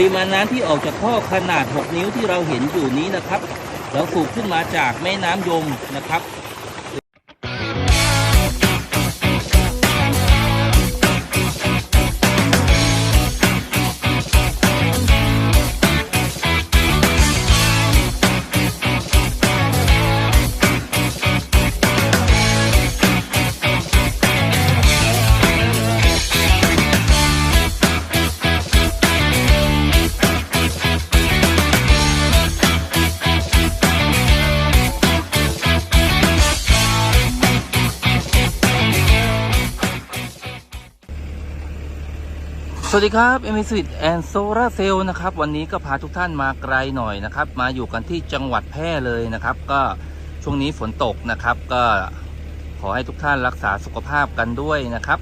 ริมาณน้ำที่ออกจากท่อขนาด 6 นิ้วที่เราเห็นอยู่นี้นะครับ เราสูบขึ้นมาจากแม่น้ำยมนะครับ วัสดีครับ m อ s แอนโซลาเซลนะครับ วันนี้ก็พาทุกท่านมาไกลหน่อยนะครับ มาอยู่กันที่จังหวัดแพร่เลยนะครับ ก็ช่วงนี้ฝนตกนะครับ ก็ขอให้ทุกท่านรักษาสุขภาพกันด้วยนะครับ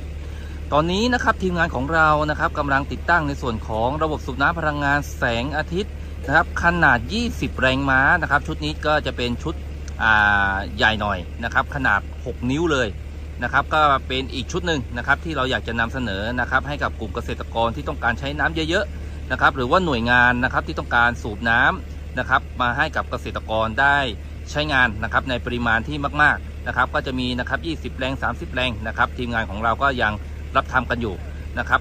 ตอนนี้นะครับทีมงานของเรานะครับกำลังติดตั้งในส่วนของระบบสูบน้ำพลังงานแสงอาทิตย์นะครับ ขนาด 20 แรงม้านะครับ ชุดนี้ก็จะเป็นชุดใหญ่หน่อยนะครับ ขนาด 6 นิ้วเลย นะครับก็เป็นอีกชุดหนึ่งนะครับที่เราอยากจะนำเสนอนะครับให้กับกลุ่มเกษตรกรที่ต้องการใช้น้ำเยอะๆนะครับหรือว่าหน่วยงานนะครับที่ต้องการสูบน้ำนะครับมาให้กับเกษตรกรได้ใช้งานนะครับในปริมาณที่มากๆนะครับก็จะมีนะครับ20 แรง 30 แรงนะครับทีมงานของเราก็ยังรับทำกันอยู่นะครับ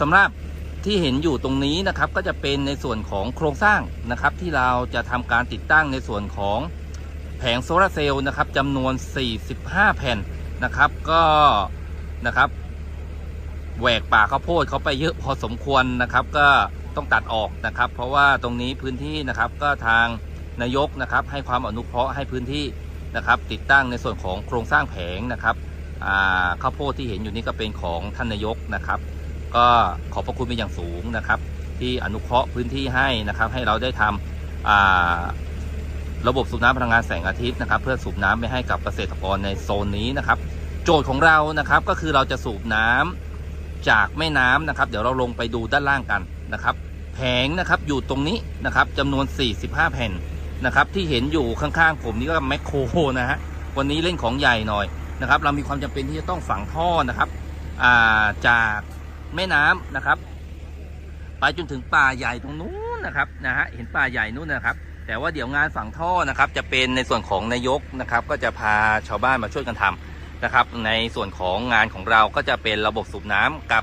สำหรับที่เห็นอยู่ตรงนี้นะครับก็จะเป็นในส่วนของโครงสร้างนะครับที่เราจะทำการติดตั้งในส่วนของแผงโซลาร์เซลล์นะครับจำนวน 45 แผ่น นะครับก็นะครับแหวกป่าข้าวโพดเขาไปเยอะพอสมควรนะครับ ก็ต้องตัดออกนะครับ เพราะว่าตรงนี้พื้นที่นะครับก็ทางนายกนะครับ ให้ความอนุเคราะห์ให้พื้นที่นะครับ ติดตั้งในส่วนของโครงสร้างแผงนะครับข้าวโพดที่เห็นอยู่นี้ก็เป็นของท่านนายกนะครับ ก็ขอบพระคุณเป็นอย่างสูงนะครับ ที่อนุเคราะห์พื้นที่ให้นะครับ ให้เราได้ทำ ระบบสูบน้ำพลังงานแสงอาทิตย์นะครับเพื่อสูบน้ำไปให้กับเกษตรกรในโซนนี้นะครับ โจทย์ของเรานะครับก็คือเราจะสูบน้ำจากแม่น้ำนะครับ เดี๋ยวเราลงไปดูด้านล่างกันนะครับ แผงนะครับอยู่ตรงนี้นะครับจำนวน 45 แผ่นนะครับ ที่เห็นอยู่ข้างๆผมนี่ก็แมคโครนะฮะวันนี้เล่นของใหญ่หน่อยนะครับ เรามีความจำเป็นที่จะต้องฝังท่อนะครับาจากแม่น้ำนะครับ ไปจนถึงป่าใหญ่ตรงนู้นนะครับนะฮะเห็นป่าใหญ่นู้นนะครับ แต่ว่าเดี๋ยวงานฝังท่อนะครับ จะเป็นในส่วนของนายกนะครับ ก็จะพาชาวบ้านมาช่วยกันทำนะครับ ในส่วนของงานของเราก็จะเป็นระบบสูบน้ำกับ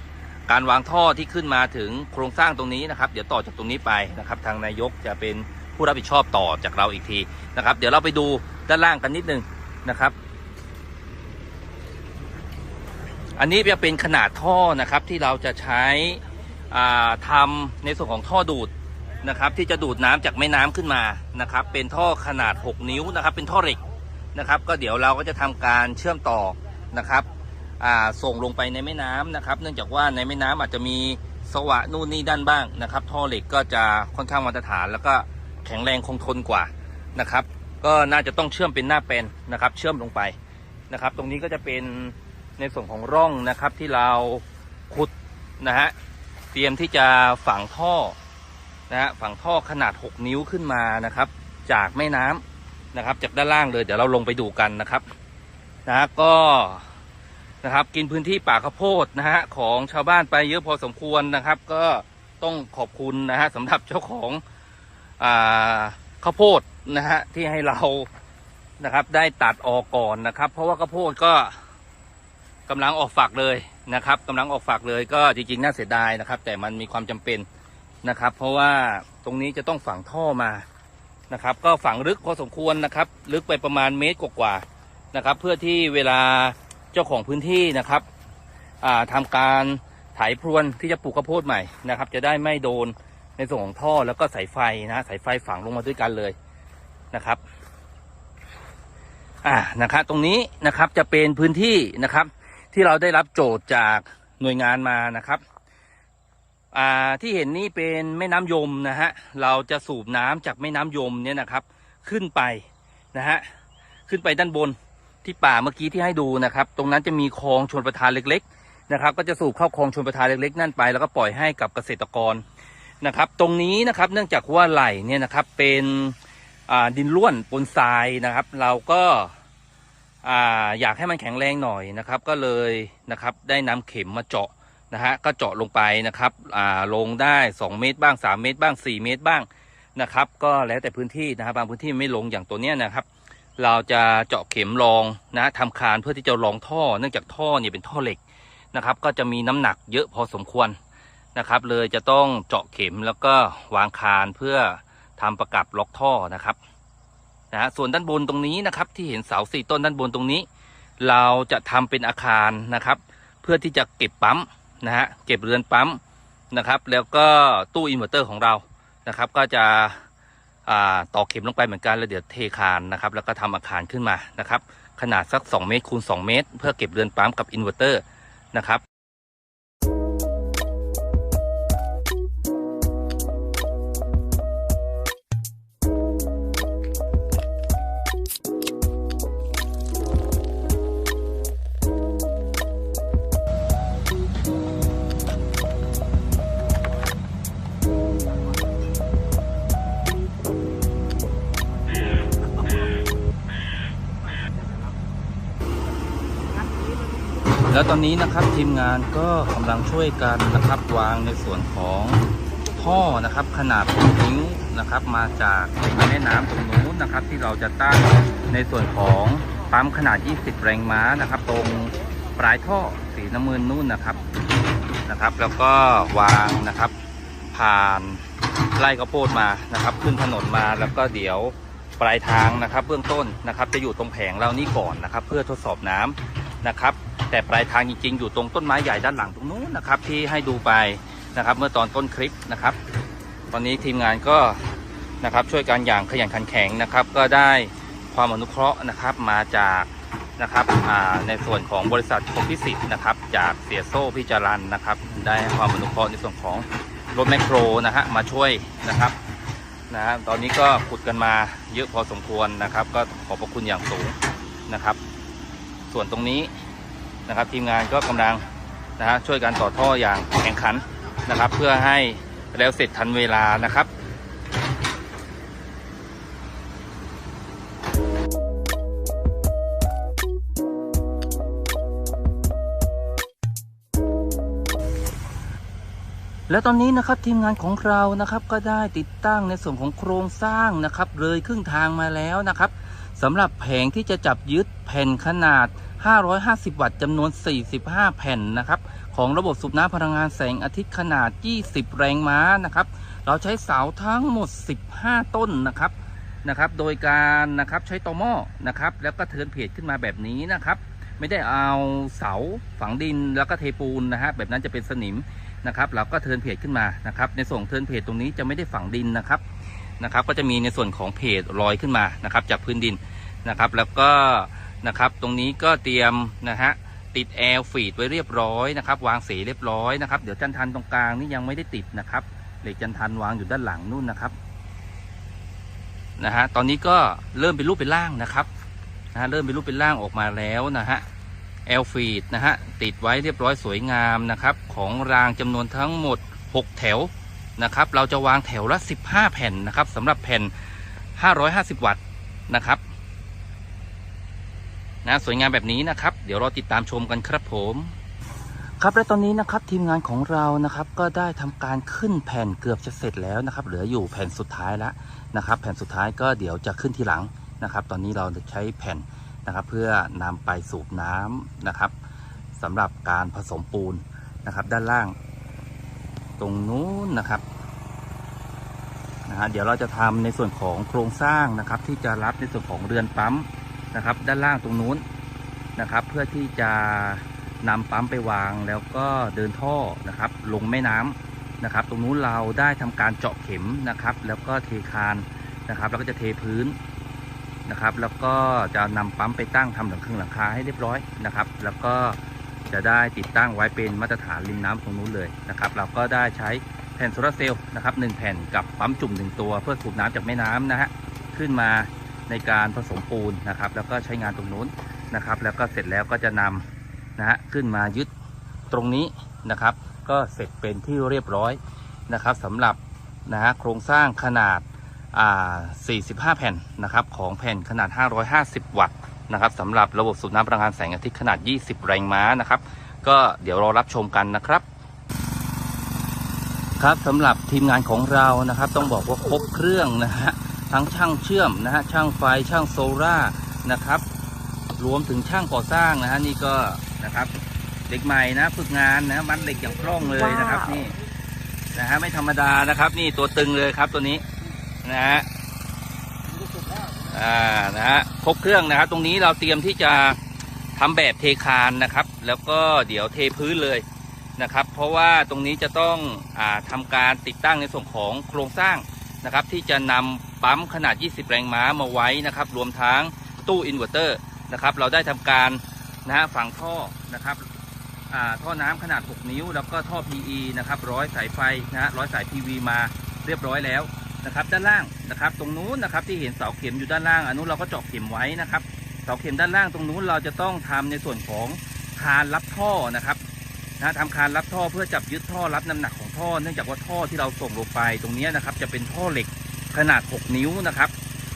การวางท่อที่ขึ้นมาถึงโครงสร้างตรงนี้นะครับ เดี๋ยวต่อจากตรงนี้ไปนะครับ ทางนายกจะเป็นผู้รับผิดชอบต่อจากเราอีกทีนะครับ เดี๋ยวเราไปดูด้านล่างกันนิดนึงนะครับ อันนี้จะเป็นขนาดท่อนะครับที่เราจะใช้อ่าทำในส่วนของท่อดูด นะครับที่จะดูดน้ำจากแม่น้ำขึ้นมานะครับ เป็นท่อขนาด 6 นิ้วนะครับ เป็นท่อเหล็กนะครับ ก็เดี๋ยวเราก็จะทำการเชื่อมต่อนะครับส่งลงไปในแม่น้ำนะครับ เนื่องจากว่าในแม่น้ำอาจจะมีสวะนู่นนี่ด้านบ้างนะครับ ท่อเหล็กก็จะค่อนข้างมาตรฐาน แล้วก็แข็งแรงคงทนกว่านะครับ ก็น่าจะต้องเชื่อมเป็นหน้าเป็นนะครับ เชื่อมลงไปนะครับ ตรงนี้ก็จะเป็นในส่วนของร่องนะครับที่เราขุดนะฮะเตรียมที่จะฝังท่อ นะฮะฝั่งท่อขนาด 6 นิ้วขึ้นมานะครับ จากแม่น้ำนะครับ จากด้านล่างเลยเดี๋ยวเราลงไปดูกันนะครับนะก็นะครับ กินพื้นที่ป่าข้าวโพดนะฮะของชาวบ้านไปเยอะพอสมควรนะครับ ก็ต้องขอบคุณนะฮะสำหรับเจ้าของอ่าข้าวโพดนะฮะที่ให้เรานะครับ ได้ตัดออกก่อนนะครับ เพราะว่าข้าวโพดก็กำลังออกฝักเลยนะครับกำลังออกฝักเลยก็จริงๆน่าเสียดายนะครับ แต่มันมีความจำเป็น นะครับ เพราะว่าตรงนี้จะต้องฝังท่อมานะครับ ก็ฝังลึกพอสมควรนะครับ ลึกไปประมาณเมตรกว่าๆนะครับ เพื่อที่เวลาเจ้าของพื้นที่นะครับอ่าทำการไถพรวนที่จะปลูกข้าวโพดใหม่นะครับ จะได้ไม่โดนในส่วนของท่อแล้วก็สายไฟนะสายไฟฝังลงมาด้วยกันเลยนะครับอ่านะครับตรงนี้นะครับจะเป็นพื้นที่นะครับ ที่เราได้รับโจทย์จากหน่วยงานมานะครับ ที่เห็นนี่เป็นแม่น้ำยมนะฮะเราจะสูบน้ำจากแม่น้ำยมเนี่ยนะครับ ขึ้นไปนะฮะขึ้นไปด้านบนที่ป่าเมื่อกี้ที่ให้ดูนะครับ ตรงนั้นจะมีคลองชนประทานเล็ก ๆ นะครับ ก็จะสูบเข้าคลองชนประทานเล็ก ๆ นั่นไป แล้วก็ปล่อยให้กับเกษตรกรนะครับ ตรงนี้นะครับเนื่องจากว่าไหลเนี่ยนะครับเป็นดินร่วนปนทรายนะครับ เราก็อาอยากให้มันแข็งแรงหน่อยนะครับ ก็เลยนะครับได้นำเข็มมาเจาะ นะฮะก็เจาะลงไปนะครับอ่าลงได้ 2 เมตรบ้าง 3 เมตรบ้าง 4 เมตรบ้างนะครับก็แล้วแต่พื้นที่นะครับบางพื้นที่ไม่ลงอย่างตัวเนี้ยนะครับ เราจะเจาะเข็มรองนะทำคานเพื่อที่จะรองท่อ เนื่องจากท่อเนี่ยเป็นท่อเหล็กนะครับ ก็จะมีน้ำหนักเยอะพอสมควรนะครับ เลยจะต้องเจาะเข็มแล้วก็วางคานเพื่อทำประกับล็อกท่อนะครับนะฮะส่วนด้านบนตรงนี้นะครับ ที่เห็นเสาสี่ต้นด้านบนตรงนี้ เราจะทำเป็นอาคารนะครับ เพื่อที่จะเก็บปั๊ม นะฮะเก็บเรือนปั๊มนะครับ แล้วก็ตู้อินเวอร์เตอร์ของเรานะครับ ก็จะต่อเข็มลงไปเหมือนกันแล้วเดี๋ยวเทคานนะครับ แล้วก็ทำอาคารขึ้นมานะครับ ขนาดสัก 2 เมตรคูณ2เมตร เพื่อเก็บเรือนปั๊มกับอินเวอร์เตอร์นะครับ แล้วตอนนี้นะครับทีมงานก็กำลังช่วยกันนะครับวางในส่วนของท่อนะครับ ขนาดนิ้วนะครับ มาจากแม่น้ำตรงนู้นนะครับ ที่เราจะตั้งในส่วนของปั๊มขนาด 20 แรงม้านะครับ ตรงปลายท่อสีน้ำเงินนู่นนะครับนะครับ แล้วก็วางนะครับ ผ่านไล่ข้าวโพดมานะครับ ขึ้นถนนมาแล้วก็เดี๋ยวปลายทางนะครับ เบื้องต้นนะครับ จะอยู่ตรงแผงเรานี่ก่อนนะครับ เพื่อทดสอบน้ำนะครับ แต่ปลายทางจริง ๆ อยู่ตรงต้นไม้ใหญ่ด้านหลังตรงนู้นนะครับ ที่ให้ดูไปนะครับ เมื่อตอนต้นคลิปนะครับ ตอนนี้ทีมงานก็นะครับช่วยกันอย่างขยันขันแข็งนะครับ ก็ได้ความอนุเคราะห์นะครับมาจากนะครับในส่วนของบริษัทคมพิสิทธ์นะครับ จากเสียโซ่พิจารันนะครับ ได้ความอนุเคราะห์ในส่วนของรถแมคโครนะฮะมาช่วยนะครับนะฮะตอนนี้ก็ขุดกันมาเยอะพอสมควรนะครับ ก็ขอบพระคุณอย่างสูงนะครับ ส่วนตรงนี้ นะครับ ทีมงานก็กำลังนะฮะช่วยกันต่อท่ออย่างแข่งขันนะครับ เพื่อให้แล้วเสร็จทันเวลานะครับแล้วตอนนี้นะครับทีมงานของเรานะครับก็ได้ติดตั้งในส่วนของโครงสร้างนะครับเลยครึ่งทางมาแล้วนะครับสำหรับแผงที่จะจับยึดแผ่นขนาด 550 วัตต์จำนวน 45 แผ่นนะครับ ของระบบสูบน้ำพลังงานแสงอาทิตย์ขนาด 20 แรงม้านะครับ เราใช้เสาทั้งหมด 15 ต้นนะครับนะครับ โดยการนะครับใช้ตอหม้อนะครับ แล้วก็เทินเพจขึ้นมาแบบนี้นะครับ ไม่ได้เอาเสาฝังดินแล้วก็เทปูนนะฮะแบบนั้นจะเป็นสนิมนะครับ เราก็เทินเพจขึ้นมานะครับ ในส่วนเทินเพจตรงนี้จะไม่ได้ฝังดินนะครับนะครับ ก็จะมีในส่วนของเพจลอยขึ้นมานะครับ จากพื้นดินนะครับ แล้วก็ นะครับ ตรงนี้ก็เตรียมนะฮะติดแอลฟีดไว้เรียบร้อยนะครับ วางเสีเรียบร้อยนะครับ เดี๋ยวจันทันตรงกลางนี่ยังไม่ได้ติดนะครับ เหล็กจันทันวางอยู่ด้านหลังนู่นนะครับนะฮะตอนนี้ก็เริ่มเป็นรูปเป็นร่างนะครับนะฮะเริ่มเป็นรูปเป็นร่างออกมาแล้วนะฮะแอลฟีดนะฮะติดไว้เรียบร้อยสวยงามนะครับ ของรางจำนวนทั้งหมด 6 แถวนะครับ เราจะวางแถวละ 15 แผ่นนะครับสำหรับแผ่น 550 วัตต์นะครับ นะสวยงามแบบนี้นะครับ เดี๋ยวเราติดตามชมกันครับผม ครับและตอนนี้นะครับทีมงานของเรานะครับก็ได้ทำการขึ้นแผ่นเกือบจะเสร็จแล้วนะครับ เหลืออยู่แผ่นสุดท้ายแล้วนะครับ แผ่นสุดท้ายก็เดี๋ยวจะขึ้นทีหลังนะครับ ตอนนี้เราจะใช้แผ่นนะครับ เพื่อนำไปสูบน้ำนะครับสำหรับการผสมปูนนะครับ ด้านล่าง ตรงนู้นนะครับนะฮะเดี๋ยวเราจะทำในส่วนของโครงสร้างนะครับ ที่จะรับในส่วนของเรือนปั๊ม นะครับ ด้านล่างตรงนู้นนะครับ เพื่อที่จะนำปั๊มไปวางแล้วก็เดินท่อนะครับ ลงแม่น้ำนะครับ ตรงนู้นเราได้ทำการเจาะเข็มนะครับ แล้วก็เทคานนะครับ แล้วก็จะเทพื้นนะครับ แล้วก็จะนำปั๊มไปตั้งทำหลังครึ่งหลังคาให้เรียบร้อยนะครับ แล้วก็จะได้ติดตั้งไว้เป็นมาตรฐานริมน้ำตรงนู้นเลยนะครับ เราก็ได้ใช้แผ่นโซลาร์เซลล์นะครับหนึ่งแผ่นกับปั๊มจุ่มหนึ่งตัวเพื่อสูบน้ำจากแม่น้ำนะฮะขึ้นมา ในการผสมปูนนะครับ แล้วก็ใช้งานตรงนู้นนะครับ แล้วก็เสร็จแล้วก็จะนำนะฮะขึ้นมายึดตรงนี้นะครับ ก็เสร็จเป็นที่เรียบร้อยนะครับสำหรับนะฮะโครงสร้างขนาดอ่า45 แผ่นนะครับของแผ่นขนาด 550 วัตต์นะครับสำหรับระบบสูบน้ำพลังงานแสงอาทิตย์ขนาด 20 แรงม้านะครับ ก็เดี๋ยวรอรับชมกันนะครับ ครับสำหรับทีมงานของเรานะครับ ต้องบอกว่าครบเครื่องนะฮะ ทั้งช่างเชื่อมนะฮะช่างไฟช่างโซล่านะครับรวมถึงช่างก่อสร้างนะฮะนี่ก็นะครับเด็กใหม่นะฝึกงานนะมัดเหล็กอย่างคล่องเลยนะครับว้าวนี่นะฮะไม่ธรรมดานะครับ นี่ตัวตึงเลยครับตัวนี้นะฮะอ่านะฮะครบเครื่องนะครับ ตรงนี้เราเตรียมที่จะทำแบบเทคานนะครับ แล้วก็เดี๋ยวเทพื้นเลยนะครับ เพราะว่าตรงนี้จะต้องอาทำการติดตั้งในส่วนของโครงสร้างนะครับ ที่จะนำ ปั๊มขนาด 20 แรงม้ามาไว้นะครับ รวมทั้งตู้อินเวอร์เตอร์นะครับ เราได้ทำการนะฮะฝังท่อนะครับอ่าท่อน้ำขนาด 6 นิ้ว แล้วก็ท่อ PE นะครับร้อยสายไฟนะฮะร้อยสาย PV มาเรียบร้อยแล้วนะครับ ด้านล่างนะครับ ตรงนู้นนะครับที่เห็นเสาเข็มอยู่ด้านล่างอันนู้นเราก็เจาะเข็มไว้นะครับเสาเข็มด้านล่างตรงนู้นเราจะต้องทำในส่วนของคานรับท่อนะครับนะทำคานรับท่อเพื่อจับยึดท่อรับน้ำหนักของท่อเนื่องจากว่าท่อที่เราส่งลงไปตรงนี้นะครับจะเป็นท่อเหล็ก ขนาด 6 นิ้วนะครับ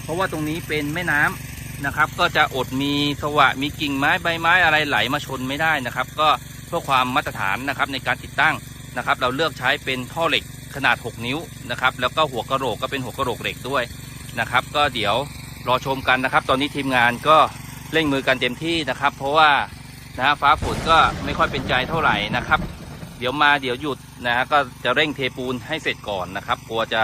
เพราะว่าตรงนี้เป็นแม่น้ำนะครับ ก็จะอดมีสวะมีกิ่งไม้ใบไม้อะไรไหลมาชนไม่ได้นะครับ ก็เพื่อความมาตรฐานนะครับในการติดตั้งนะครับ เราเลือกใช้เป็นท่อเหล็กขนาด 6 นิ้วนะครับ แล้วก็หัวกระโหลกก็เป็นหัวกระโหลกเหล็กด้วยนะครับ ก็เดี๋ยวรอชมกันนะครับ ตอนนี้ทีมงานก็เร่งมือกันเต็มที่นะครับ เพราะว่านะฮะฟ้าฝนก็ไม่ค่อยเป็นใจเท่าไหร่นะครับ เดี๋ยวมาเดี๋ยวหยุดนะฮะก็จะเร่งเทปูนให้เสร็จก่อนนะครับกลัวจะ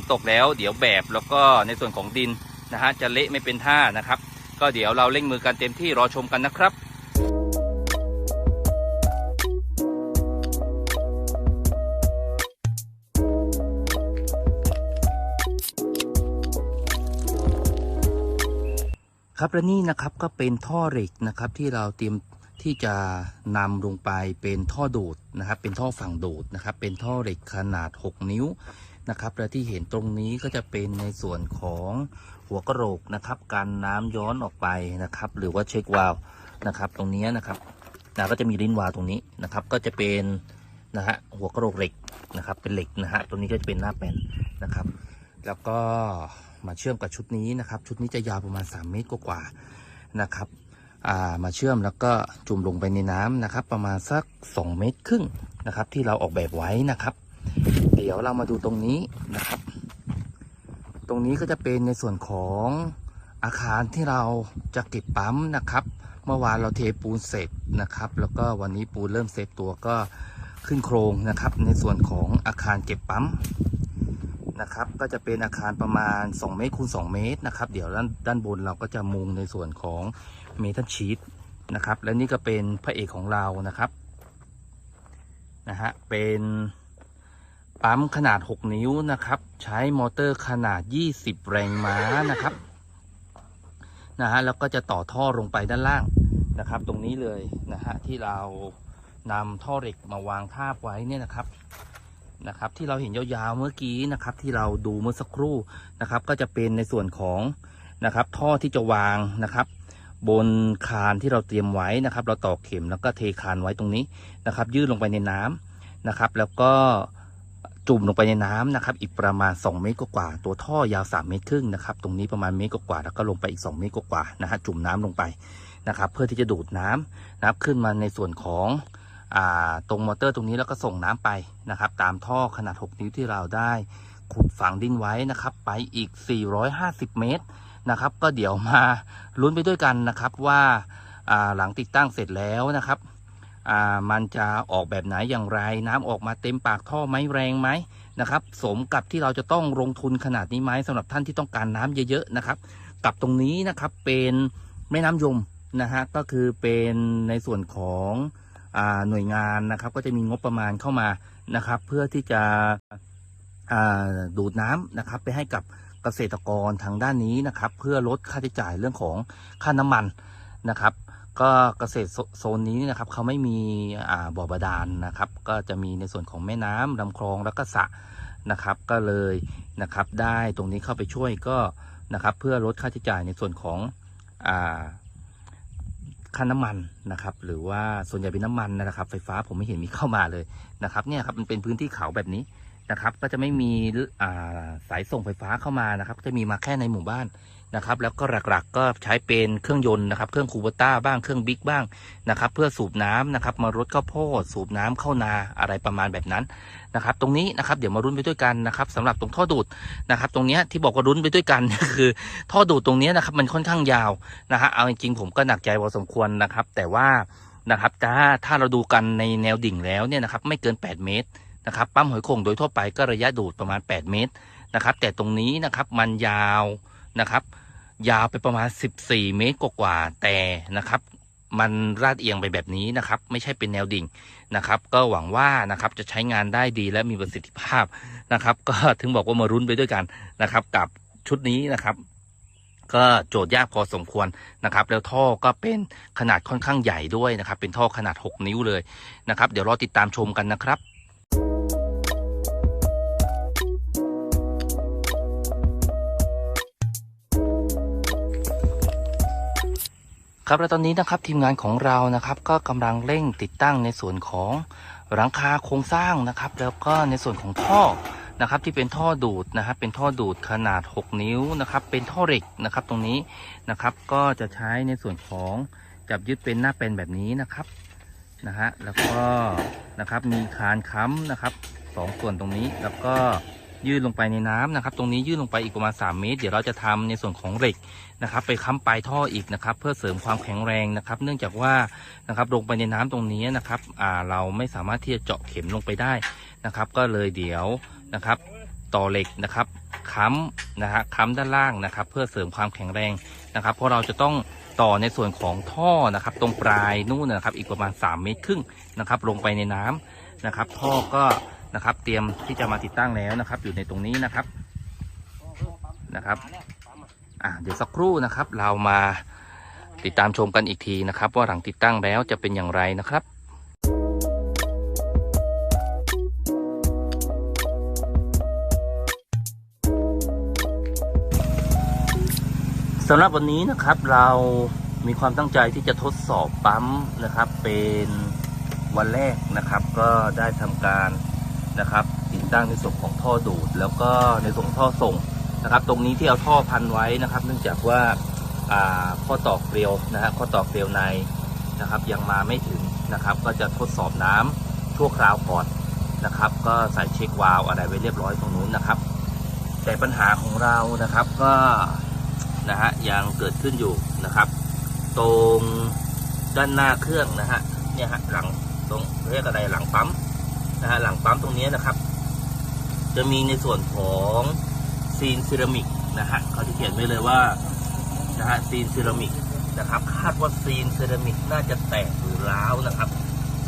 นตกแล้วเดี๋ยวแบบแล้วก็ในส่วนของดินนะฮะจะเละไม่เป็นท่านะครับ ก็เดี๋ยวเราเร่งมือกันเต็มที่รอชมกันนะครับครับและนี่นะครับก็เป็นท่อเหล็กนะครับที่เราเตรียมที่จะนำลงไปเป็นท่อโดดนะครับ เป็นท่อฝั่งโดดนะครับ เป็นท่อเหล็กขนาด 6 นิ้ว นะครับ และที่เห็นตรงนี้ก็จะเป็นในส่วนของหัวกระโหลกนะครับการน้ำย้อนออกไปนะครับ หรือว่าเช็ควาล์วนะครับ ตรงนี้นะครับนะก็จะมีลิ้นวาล์วตรงนี้นะครับ ก็จะเป็นนะฮะหัวกระโหลกเหล็กนะครับ เป็นเหล็กนะฮะตรงนี้ก็จะเป็นหน้าแป้นนะครับ แล้วก็มาเชื่อมกับชุดนี้นะครับ ชุดนี้จะยาวประมาณ 3 เมตรกว่าๆนะครับมาเชื่อมแล้วก็จุ่มลงไปในน้ำนะครับ ประมาณสัก 2 เมตรครึ่งนะครับ ที่เราออกแบบไว้นะครับ ดี๋ยวเรามาดูตรงนี้นะครับ ตรงนี้ก็จะเป็นในส่วนของอาคารที่เราจะเก็บปั๊มนะครับ เมื่อวานเราเทปูนเสร็จนะครับ แล้วก็วันนี้ปูนเริ่มเซตตัวก็ขึ้นโครงนะครับ ในส่วนของอาคารเก็บปั๊มนะครับ ก็จะเป็นอาคารประมาณ 2 เมตรคูณ2เมตรนะครับ เดี๋ยวด้านด้านบนเราก็จะมุงในส่วนของเมทัลชีตนะครับ และนี่ก็เป็นพระเอกของเรานะครับนะฮะเป็น ปั๊มขนาด 6 นิ้วนะครับ ใช้มอเตอร์ขนาด 20 แรงม้านะครับนะฮะแล้วก็จะต่อท่อลงไปด้านล่างนะครับ ตรงนี้เลยนะฮะที่เรานำท่อเหล็กมาวางทาบไว้เนี่ยนะครับนะครับ ที่เราเห็นยาวๆเมื่อกี้นะครับ ที่เราดูเมื่อสักครู่นะครับ ก็จะเป็นในส่วนของนะครับ ท่อที่จะวางนะครับบนคานที่เราเตรียมไว้นะครับ เราตอกเข็มแล้วก็เทคานไว้ตรงนี้นะครับ ยื่นลงไปในน้ำนะครับ แล้วก็ จุ่มลงไปในน้ำนะครับ อีกประมาณ 2 เมตรกว่าตัวท่อยาว 3 เมตรครึ่งนะครับ ตรงนี้ประมาณเมตรกว่าแล้วก็ลงไปอีก 2 เมตรกว่านะฮะจุ่มน้ำลงไปนะครับ เพื่อที่จะดูดน้ำนะครับขึ้นมาในส่วนของอตรงมอเตอร์ตรงนี้แล้วก็ส่งน้ำไปนะครับ ตามท่อขนาด 6 นิ้วที่เราได้ขุดฝังดินไว้นะครับ ไปอีก 450 เมตรนะครับ ก็เดี๋ยวมาลุ้นไปด้วยกันนะครับว่าหลังติดตั้งเสร็จแล้วนะครับ มันจะออกแบบไหนอย่างไร น้ำออกมาเต็มปากท่อไหมแรงไหมนะครับ สมกับที่เราจะต้องลงทุนขนาดนี้ไหมสำหรับท่านที่ต้องการน้ำเยอะๆนะครับ กับตรงนี้นะครับเป็นแม่น้ำยมนะฮะก็คือเป็นในส่วนของอหน่วยงานนะครับ ก็จะมีงบประมาณเข้ามานะครับ เพื่อที่จะดูดน้ำนะครับ ไปให้กับเกษตรกรทางด้านนี้นะครับ เพื่อลดค่าใช้จ่ายเรื่องของค่าน้ำมันนะครับ ก็เกษตรโซนนี้นะครับเขาไม่มีบ่อบาดาลนะครับ ก็จะมีในส่วนของแม่น้ำลำคลองแล้วก็สระนะครับ ก็เลยนะครับได้ตรงนี้เข้าไปช่วยก็นะครับเพื่อลดค่าใช้จ่ายในส่วนของค่าน้ำมันนะครับ หรือว่าส่วนใหญ่เป็นน้ำมันนะครับ ไฟฟ้าผมไม่เห็นมีเข้ามาเลยนะครับเนี่ยครับมันเป็นพื้นที่เขาแบบนี้นะครับ ก็จะไม่มีสายส่งไฟฟ้าเข้ามานะครับ จะมีมาแค่ในหมู่บ้าน นะครับแล้วก็หลักๆ ก็ใช้เป็นเครื่องยนต์นะครับเครื่องคูเบต้าบ้างเครื่องบิ๊กบ้างนะครับเพื่อสูบน้ำนะครับมารดข้าวโพดสูบน้ำเข้านาอะไรประมาณแบบนั้นนะครับตรงนี้นะครับเดี๋ยวมารุ้นไปด้วยกันนะครับสำหรับตรงท่อดูดนะครับตรงนี้ที่บอกว่ารุ้นไปด้วยกันคือ ท่อดูดตรงนี้นะครับมันค่อนข้างยาวนะฮะเอาจริงๆผมก็หนักใจพอสมควรนะครับ แต่ว่านะครับถ้าถ้าเราดูกันในแนวดิ่งแล้วเนี่ยนะครับไม่เกิน 8 เมตรนะครับปั๊มหอยโข่งโดยทั่วไปก็ระยะดูดประมาณ 8 เมตรนะครับแต่ตรงนี้นะครับมันยาวนะครับ ยาวไปประมาณ 14 เมตรกว่าแต่นะครับ มันลาดเอียงไปแบบนี้นะครับ ไม่ใช่เป็นแนวดิ่งนะครับ ก็หวังว่านะครับจะใช้งานได้ดีและมีประสิทธิภาพนะครับ ก็ถึงบอกว่ามารุ้นไปด้วยกันนะครับ กับชุดนี้นะครับก็โจทย์ยากพอสมควรนะครับ แล้วท่อก็เป็นขนาดค่อนข้างใหญ่ด้วยนะครับ เป็นท่อขนาด 6 นิ้วเลยนะครับ เดี๋ยวรอติดตามชมกันนะครับ ครับและตอนนี้นะครับทีมงานของเรานะครับ ก็กำลังเร่งติดตั้งในส่วนของหลังคาโครงสร้างนะครับ แล้วก็ในส่วนของท่อนะครับ ที่เป็นท่อดูดนะครับ เป็นท่อดูดขนาด 6 นิ้วนะครับ เป็นท่อเหล็กนะครับ ตรงนี้นะครับ ก็จะใช้ในส่วนของจับยึดเป็นหน้าเป็นแบบนี้นะครับนะฮะแล้วก็นะครับมีคานค้ำนะครับสองส่วนตรงนี้แล้วก็ยื่นลงไปในน้ำนะครับ ตรงนี้ยื่นลงไปอีกประมาณ3เมตร เดี๋ยวเราจะทำในส่วนของเหล็ก นะครับ ไปค้ำปลายท่ออีกนะครับ เพื่อเสริมความแข็งแรงนะครับ เนื่องจากว่านะครับลงไปในน้ำตรงนี้นะครับอ่าเราไม่สามารถที่จะเจาะเข็มลงไปได้นะครับ ก็เลยเดี๋ยวนะครับ ต่อเหล็กนะครับค้ำนะฮะค้ำด้านล่างนะครับ เพื่อเสริมความแข็งแรงนะครับเพราะเราจะต้องต่อในส่วนของท่อนะครับ ตรงปลายนู่นนะครับ อีกประมาณ 3 เมตรครึ่งนะครับ ลงไปในน้ำนะครับ ท่อก็นะครับ เตรียมที่จะมาติดตั้งแล้วนะครับ อยู่ในตรงนี้นะครับนะครับ อะเดี๋ยวสักครู่นะครับ เรามาติดตามชมกันอีกทีนะครับ ว่าหลังติดตั้งแล้วจะเป็นอย่างไรนะครับสำหรับวันนี้นะครับเรามีความตั้งใจที่จะทดสอบปั๊มนะครับ เป็นวันแรกนะครับ ก็ได้ทำการนะครับติดตั้งในส่วนของท่อดูด แล้วก็ในส่วนของท่อส่ง นะครับ ตรงนี้ที่เอาท่อพันไว้นะครับ เนื่องจากว่าข้อต่อเกลียวนะฮะข้อต่อเกลียวในนะครับ ยังมาไม่ถึงนะครับ ก็จะทดสอบน้ำชั่วคราวก่อนนะครับ ก็ใส่เช็ควาล์วอะไรไว้เรียบร้อยตรงนู้นนะครับ แต่ปัญหาของเรานะครับก็นะฮะยังเกิดขึ้นอยู่นะครับ ตรงด้านหน้าเครื่องนะฮะเนี่ยฮะหลังตรงเรียกอะไรหลังปั๊มนะฮะหลังปั๊มตรงนี้นะครับ จะมีในส่วนของ ซีนเซรามิกนะฮะเขาจะเขียนไว้เลยว่านะฮะซีนเซรามิกนะครับ คาดว่าซีนเซรามิกน่าจะแตกหรือร้าวนะครับ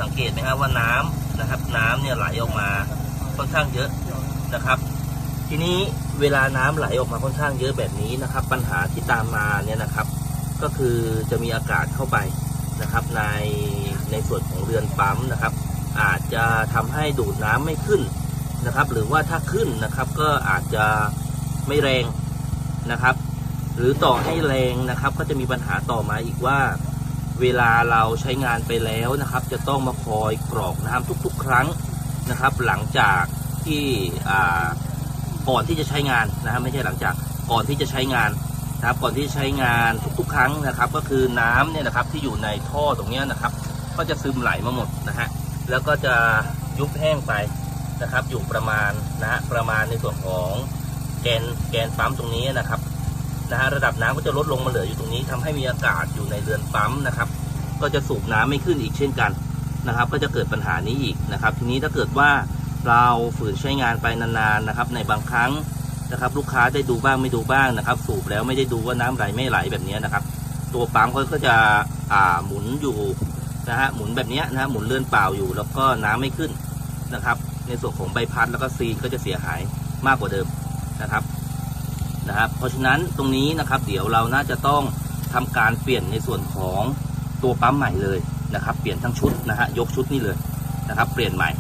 สังเกตไหมครับว่าน้ำนะครับ น้ำเนี่ยไหลออกมาค่อนข้างเยอะนะครับ ทีนี้เวลาน้ำไหลออกมาค่อนข้างเยอะแบบนี้นะครับ ปัญหาที่ตามมาเนี่ยนะครับ ก็คือจะมีอากาศเข้าไปนะครับ ในในส่วนของเรือนปั๊มนะครับ อาจจะทำให้ดูดน้ำไม่ขึ้นนะครับ หรือว่าถ้าขึ้นนะครับก็อาจจะ ไม่แรงนะครับ หรือต่อให้แรงนะครับ ก็จะมีปัญหาต่อมาอีกว่า เวลาเราใช้งานไปแล้วนะครับ จะต้องมาคอยกรอกน้ำทุก ๆ ครั้งนะครับ หลังจากที่ก่อนที่จะใช้งานนะครับ ไม่ใช่หลังจากก่อนที่จะใช้งานนะครับ ก่อนที่ใช้งานทุก ๆ ครั้งนะครับ ก็คือน้ำเนี่ยนะครับที่อยู่ในท่อตรงนี้นะครับ ก็จะซึมไหลมาหมดนะฮะแล้วก็จะยุบแห้งไปนะครับ อยู่ประมาณนะฮะประมาณในส่วนของ แกนแกนปั๊มตรงนี้นะครับนะฮะระดับน้ำก็จะลดลงมาเหลืออยู่ตรงนี้ทำให้มีอากาศอยู่ในเรือนปั๊มนะครับ ก็จะสูบน้ำไม่ขึ้นอีกเช่นกันนะครับ ก็จะเกิดปัญหานี้อีกนะครับ ทีนี้ถ้าเกิดว่าเราฝืนใช้งานไปนานๆนะครับ ในบางครั้งนะครับ ลูกค้าได้ดูบ้างไม่ดูบ้างนะครับ สูบแล้วไม่ได้ดูว่าน้ำไหลไม่ไหลแบบนี้นะครับ ตัวปั๊มเขาก็จะอ่าหมุนอยู่นะฮะหมุนแบบนี้นะฮะหมุนเลื่อนเปล่าอยู่ แล้วก็น้ำไม่ขึ้นนะครับ ในส่วนของใบพัดแล้วก็ซีนก็จะเสียหายมากกว่าเดิม นะครับนะครับ เพราะฉะนั้นตรงนี้นะครับ เดี๋ยวเราน่าจะต้องทำการเปลี่ยนในส่วนของตัวปั๊มใหม่เลยนะครับ เปลี่ยนทั้งชุดนะฮะยกชุดนี่เลยนะครับ เปลี่ยนใหม่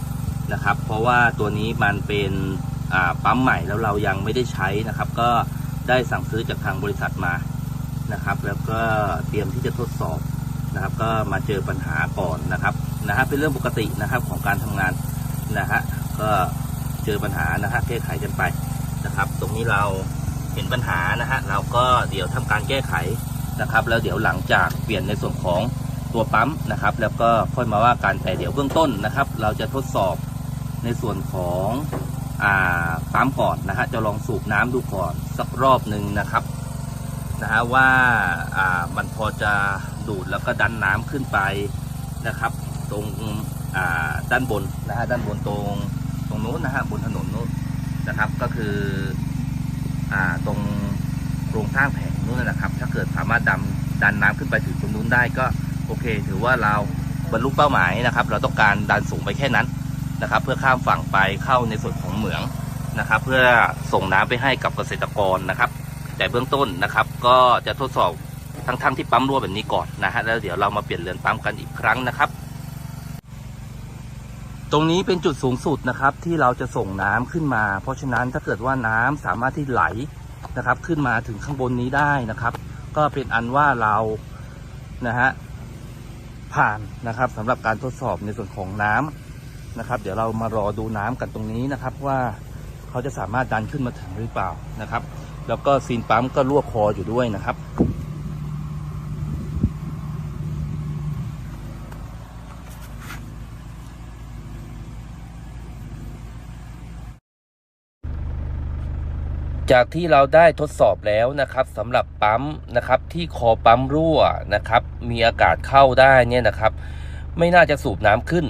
นะครับ เพราะว่าตัวนี้มันเป็นปั๊มใหม่แล้วเรายังไม่ได้ใช้นะครับ ก็ได้สั่งซื้อจากทางบริษัทมานะครับ แล้วก็เตรียมที่จะทดสอบนะครับ ก็มาเจอปัญหาก่อนนะครับนะฮะเป็นเรื่องปกตินะครับของการทำงานนะฮะก็เจอปัญหานะฮะแก้ไขกันไป นะครับ ตรงนี้เราเห็นปัญหานะฮะเราก็เดี๋ยวทำการแก้ไขนะครับ แล้วเดี๋ยวหลังจากเปลี่ยนในส่วนของตัวปั๊มนะครับ แล้วก็ค่อยมาว่ากันแต่เดี๋ยวเบื้องต้นนะครับ เราจะทดสอบในส่วนของอ่าปั๊มก่อนนะฮะจะลองสูบน้ำดูก่อนสักรอบหนึ่งนะครับนะฮะว่าามันพอจะดูดแล้วก็ดันน้ำขึ้นไปนะครับ ตรงด้านบนนะฮะด้านบนตรงตรงโน้นนะฮะบนถนนโน้น นะครับ ก็คืออ่าตรงโครงสร้างแผงนู้นนะครับ ถ้าเกิดสามารถดันดันน้ำขึ้นไปถึงตรงนู้นได้ก็โอเค ถือว่าเราบรรลุเป้าหมายนะครับ เราต้องการดันสูงไปแค่นั้นนะครับ เพื่อข้ามฝั่งไปเข้าในส่วนของเหมืองนะครับ เพื่อส่งน้ำไปให้กับเกษตรกรนะครับ แต่เบื้องต้นนะครับ ก็จะทดสอบทั้งๆที่ปั๊มรั่วแบบนี้ก่อนนะฮะแล้วเดี๋ยวเรามาเปลี่ยนเรือนปั๊มกันอีกครั้งนะครับ ตรงนี้เป็นจุดสูงสุดนะครับ ที่เราจะส่งน้ำขึ้นมา เพราะฉะนั้นถ้าเกิดว่าน้ำสามารถที่ไหลนะครับ ขึ้นมาถึงข้างบนนี้ได้นะครับ ก็เป็นอันว่าเรานะฮะผ่านนะครับสำหรับการทดสอบในส่วนของน้ำนะครับ เดี๋ยวเรามารอดูน้ำกันตรงนี้นะครับ ว่าเขาจะสามารถดันขึ้นมาถึงหรือเปล่านะครับ แล้วก็ซีนปั๊มก็รั่วคออยู่ด้วยนะครับ จากที่เราได้ทดสอบแล้วนะครับสำหรับปั๊มนะครับที่คอปั๊มรั่วนะครับ มีอากาศเข้าได้เนี่ยนะครับ ไม่น่าจะสูบน้ำขึ้น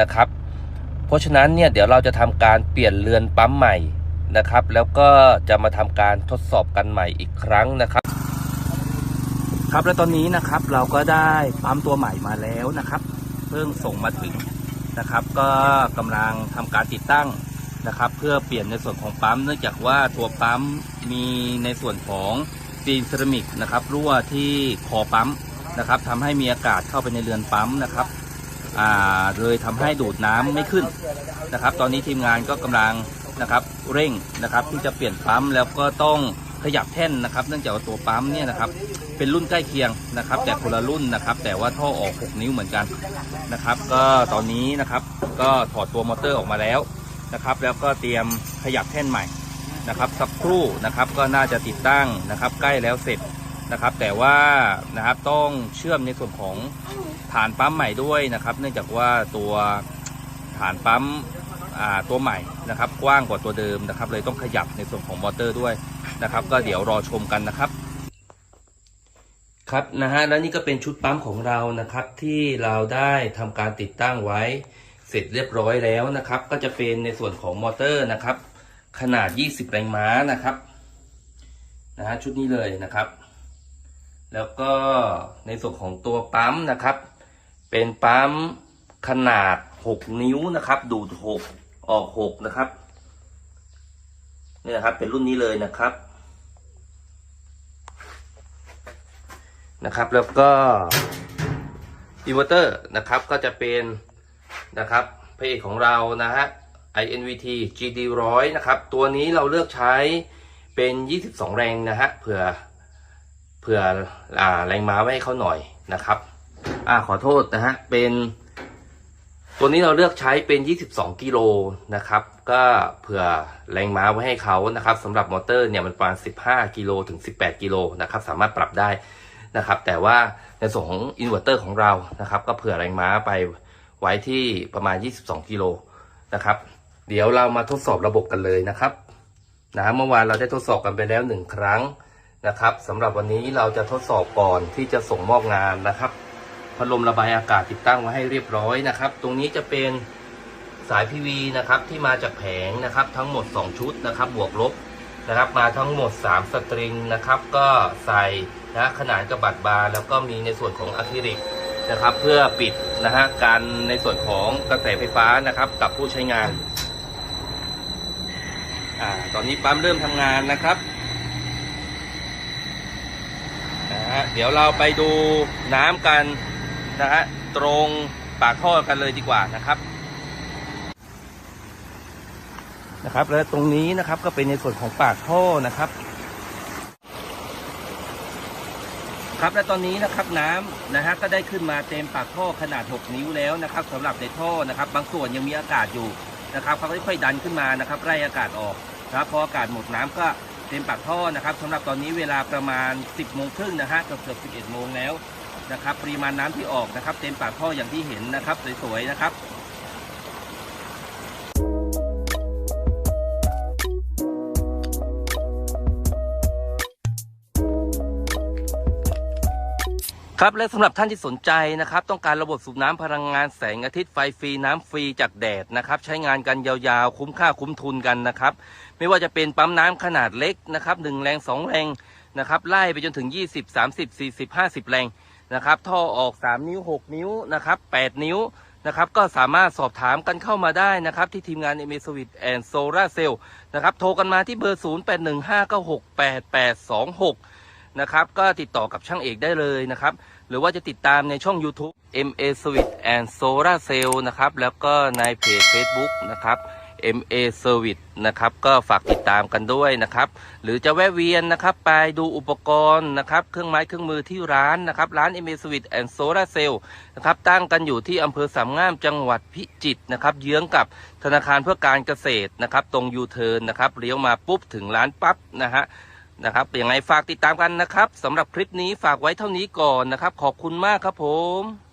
นะครับ เพราะฉะนั้นเนี่ยเดี๋ยวเราจะทำการเปลี่ยนเรือนปั๊มใหม่นะครับ แล้วก็จะมาทำการทดสอบกันใหม่อีกครั้งนะครับ ครับและตอนนี้นะครับเราก็ได้ปั๊มตัวใหม่มาแล้วนะครับ เพิ่งส่งมาถึงนะครับ ก็กำลังทำการติดตั้ง นะครับเพื่อเปลี่ยนในส่วนของปั๊ม เนื่องจากว่าตัวปั๊มมีในส่วนของซีนเซรามิกนะครับรั่วที่คอปั๊มนะครับทำให้มีอากาศเข้าไปในเรือนปั๊มนะครับอ่าเลยทำให้ดูดน้ำไม่ขึ้นนะครับ ตอนนี้ทีมงานก็กำลังนะครับเร่งนะครับที่จะเปลี่ยนปั๊มแล้วก็ต้องขยับแท่นนะครับ เนื่องจากว่าตัวปั๊มเนี่ยนะครับเป็นรุ่นใกล้เคียงนะครับ แต่คนละรุ่นนะครับ แต่ว่าท่อออก 6 นิ้วเหมือนกันนะครับ ก็ตอนนี้นะครับก็ถอดตัวมอเตอร์ออกมาแล้ว นะครับ แล้วก็เตรียมขยับแท่นใหม่นะครับสักครู่นะครับก็น่าจะติดตั้งนะครับ ใกล้แล้วเสร็จนะครับ แต่ว่านะครับต้องเชื่อมในส่วนของฐานปั๊มใหม่ด้วยนะครับ เนื่องจากว่าตัวฐานปั๊มตัวใหม่นะครับ กว้างกว่าตัวเดิมนะครับ เลยต้องขยับในส่วนของมอเตอร์ด้วยนะครับ ก็เดี๋ยวรอชมกันนะครับครับนะฮะแล้วนี่ก็เป็นชุดปั๊มของเรานะครับ ที่เราได้ทำการติดตั้งไว้ เสร็จเรียบร้อยแล้วนะครับ ก็จะเป็นในส่วนของมอเตอร์นะครับ ขนาด 20 แรงม้านะครับนะฮะชุดนี้เลยนะครับ แล้วก็ในส่วนของตัวปั๊มนะครับ เป็นปั๊มขนาด 6 นิ้วนะครับ ดูด 6 ออก 6 นะครับนี่นะครับเป็นรุ่นนี้เลยนะครับนะครับ แล้วก็อินเวอร์เตอร์นะครับก็จะเป็น นะครับพระเอกของเรานะฮะ INVT GD 100นะครับตัวนี้เราเลือกใช้เป็น 22 แรงนะฮะเผื่อเผื่ออ่าแรงม้าไว้ให้เขาหน่อยนะครับอ่าขอโทษนะฮะเป็นตัวนี้เราเลือกใช้เป็น 22 กิโลนะครับ ก็เผื่อแรงม้าไว้ให้เขานะครับสำหรับมอเตอร์เนี่ยมันประมาณ 15 กิโลถึง 18 กิโลนะครับ สามารถปรับได้นะครับ แต่ว่าในส่วนของอินเวอร์เตอร์ของเรานะครับ ก็เผื่อแรงม้าไป ไว้ที่ประมาณ 22 กิโลนะครับ เดี๋ยวเรามาทดสอบระบบกันเลยนะครับนะเมื่อวานเราได้ทดสอบกันไปแล้วหนึ่งครั้งนะครับสำหรับวันนี้เราจะทดสอบก่อนที่จะส่งมอบงานนะครับพัดลมระบายอากาศติดตั้งไว้ให้เรียบร้อยนะครับ ตรงนี้จะเป็นสาย PV นะครับที่มาจากแผงนะครับทั้งหมด 2 ชุดนะครับบวกลบนะครับมาทั้งหมด 3 สตริงนะครับ ก็ใส่นะขนานกับบัตรบาร์แล้วก็มีในส่วนของอะคริลิก นะครับ เพื่อปิดนะฮะการในส่วนของกระแสไฟฟ้านะครับ กับผู้ใช้งานอ่าตอนนี้ปั๊มเริ่มทำงานนะครับนะฮะเดี๋ยวเราไปดูน้ำกันนะฮะตรงปากท่อกันเลยดีกว่านะครับนะครับ และตรงนี้นะครับก็เป็นในส่วนของปากท่อนะครับ ครับและตอนนี้นะครับน้ำนะฮะก็ได้ขึ้นมาเต็มปากท่อขนาด 6 นิ้วแล้วนะครับสำหรับในท่อนะครับ บางส่วนยังมีอากาศอยู่นะครับเขาค่อยๆดันขึ้นมานะครับไล่อากาศออกนะครับพออากาศหมดน้ำก็เต็มปากท่อนะครับสำหรับตอนนี้เวลาประมาณ 10โมงครึ่งนะฮะเกือบเกือบ11โมงแล้วนะครับปริมาณน้ำที่ออกนะครับ เต็มปากท่ออย่างที่เห็นนะครับสวยๆนะครับ ครับและสำหรับท่านที่สนใจนะครับ ต้องการระบบสูบน้ำพลังงานแสงอาทิตย์ไฟฟรีน้ำฟรีจากแดดนะครับ ใช้งานกันยาวๆ คุ้มค่าคุ้มทุนกันนะครับ ไม่ว่าจะเป็นปั๊มน้ำขนาดเล็กนะครับหนึ่งแรงสองแรงนะครับไล่ไปจนถึง 20 30 40 50 แรงนะครับ ท่อออก 3 นิ้ว 6 นิ้วนะครับ8นิ้วนะครับก็สามารถสอบถามกันเข้ามาได้นะครับ ที่ทีมงาน m อ s w i t and Solar Cell นะครับโทรกันมาที่เบอร์ 0815968826 นะครับ ก็ติดต่อกับช่างเอกได้เลยนะครับ หรือว่าจะติดตามในช่อง YouTube MA Service and Solar Cell นะครับ แล้วก็ในเพจ Facebook นะครับ MA Service นะครับ ก็ฝากติดตามกันด้วยนะครับ หรือจะแวะเวียนนะครับ ไปดูอุปกรณ์นะครับ เครื่องไม้เครื่องมือที่ร้านนะครับ ร้าน MA Service and Solar Cell นะครับ ตั้งกันอยู่ที่อำเภอสามงามจังหวัดพิจิตรนะครับ เยื้องกับธนาคารเพื่อการเกษตรนะครับ ตรงยูเทิร์นนะครับ เลี้ยวมาปุ๊บถึงร้านปั๊บนะฮะ นะครับยังไงฝากติดตามกันนะครับสำหรับคลิปนี้ฝากไว้เท่านี้ก่อนนะครับ ขอบคุณมากครับผม